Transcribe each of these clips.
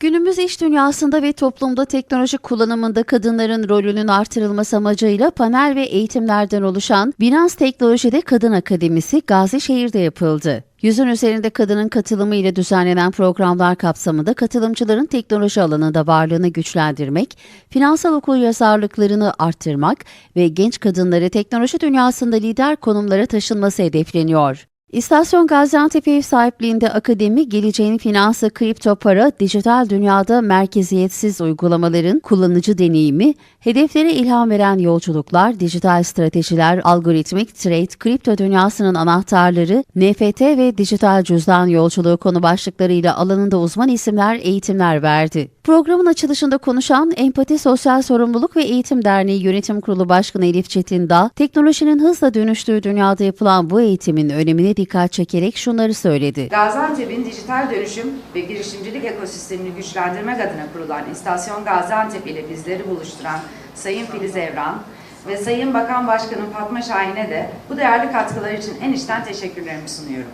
Günümüz iş dünyasında ve toplumda teknoloji kullanımında kadınların rolünün artırılması amacıyla panel ve eğitimlerden oluşan Binance Teknoloji'de Kadın Akademisi Gazişehir'de yapıldı. Yüzün üzerinde kadının katılımı ile düzenlenen programlar kapsamında katılımcıların teknoloji alanında varlığını güçlendirmek, finansal okuryazarlıklarını arttırmak ve genç kadınları teknoloji dünyasında lider konumlara taşınması hedefleniyor. İstasyon Gaziantep ev sahipliğinde akademi, geleceğin finansı, kripto para, dijital dünyada merkeziyetsiz uygulamaların kullanıcı deneyimi, hedeflere ilham veren yolculuklar, dijital stratejiler, algoritmik trade, kripto dünyasının anahtarları, NFT ve dijital cüzdan yolculuğu konu başlıklarıyla alanında uzman isimler eğitimler verdi. Programın açılışında konuşan Empati Sosyal Sorumluluk ve Eğitim Derneği Yönetim Kurulu Başkanı Elif Çetin Dağ, teknolojinin hızla dönüştüğü dünyada yapılan bu eğitimin önemine dikkat çekerek şunları söyledi. Gaziantep'in dijital dönüşüm ve girişimcilik ekosistemini güçlendirmek adına kurulan İstasyon Gaziantep ile bizleri buluşturan Sayın Filiz Evran ve Sayın Bakan Başkanım Fatma Şahin'e de bu değerli katkılar için en içten teşekkürlerimi sunuyorum.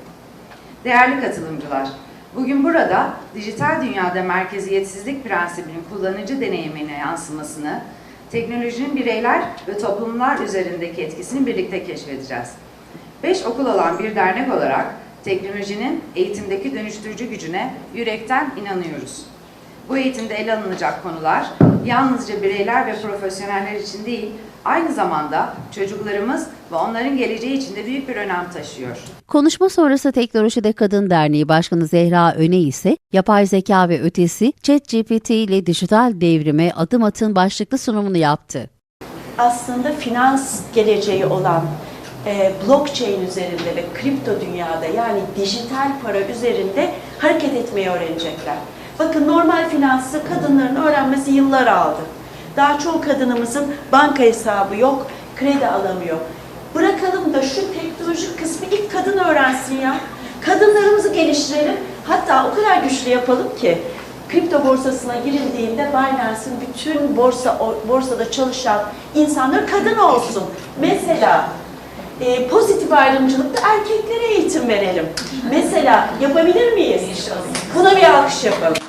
Değerli katılımcılar, bugün burada dijital dünyada merkeziyetsizlik prensibinin kullanıcı deneyimine yansımasını, teknolojinin bireyler ve toplumlar üzerindeki etkisini birlikte keşfedeceğiz. Beş okul olan bir dernek olarak teknolojinin eğitimdeki dönüştürücü gücüne yürekten inanıyoruz. Bu eğitimde ele alınacak konular yalnızca bireyler ve profesyoneller için değil, aynı zamanda çocuklarımız ve onların geleceği için de büyük bir önem taşıyor. Konuşma sonrası Teknolojide Kadın Derneği Başkanı Zehra Öne ise yapay zeka ve ötesi ChatGPT ile dijital devrime adım atın başlıklı sunumunu yaptı. aslında finans geleceği olan e, blockchain üzerinde ve kripto dünyada yani dijital para üzerinde hareket etmeyi öğrenecekler. Bakın normal finansı kadınların öğrenmesi yıllar aldı. Daha çoğu kadınımızın banka hesabı yok, kredi alamıyor. Bırakalım da şu teknolojik kısmı ilk kadın öğrensin ya. Kadınlarımızı geliştirelim. Hatta o kadar güçlü yapalım ki kripto borsasına girildiğinde Binance'ın bütün borsa borsada çalışan insanlar kadın olsun. Mesela e, pozitif ayrımcılıkta erkeklere eğitim verelim. Mesela yapabilir miyiz? Buna bir alkış yapalım.